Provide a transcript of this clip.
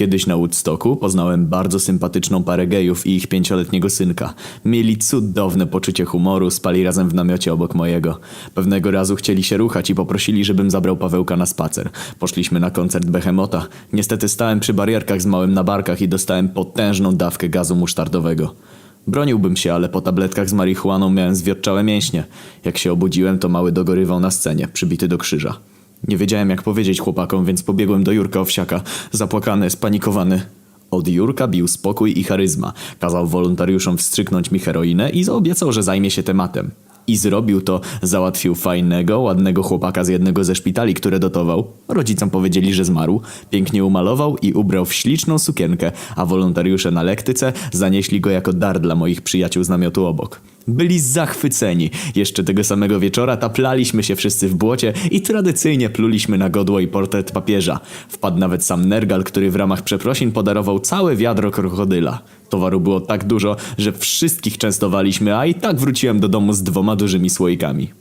Kiedyś na Woodstocku poznałem bardzo sympatyczną parę gejów i ich pięcioletniego synka. Mieli cudowne poczucie humoru, spali razem w namiocie obok mojego. Pewnego razu chcieli się ruchać i poprosili, żebym zabrał Pawełka na spacer. Poszliśmy na koncert Behemota. Niestety stałem przy barierkach z małym na barkach i dostałem potężną dawkę gazu musztardowego. Broniłbym się, ale po tabletkach z marihuaną miałem zwiotczałe mięśnie. Jak się obudziłem, to mały dogorywał na scenie, przybity do krzyża. Nie wiedziałem jak powiedzieć chłopakom, więc pobiegłem do Jurka Owsiaka, zapłakany, spanikowany. Od Jurka bił spokój i charyzma. Kazał wolontariuszom wstrzyknąć mi heroinę i obiecał, że zajmie się tematem. I zrobił to, załatwił fajnego, ładnego chłopaka z jednego ze szpitali, które dotował. Rodzicom powiedzieli, że zmarł. Pięknie umalował i ubrał w śliczną sukienkę, a wolontariusze na lektyce zanieśli go jako dar dla moich przyjaciół z namiotu obok. Byli zachwyceni. Jeszcze tego samego wieczora taplaliśmy się wszyscy w błocie i tradycyjnie pluliśmy na godło i portret papieża. Wpadł nawet sam Nergal, który w ramach przeprosin podarował całe wiadro krokodyla. Towaru było tak dużo, że wszystkich częstowaliśmy, a i tak wróciłem do domu z dwoma dużymi słoikami.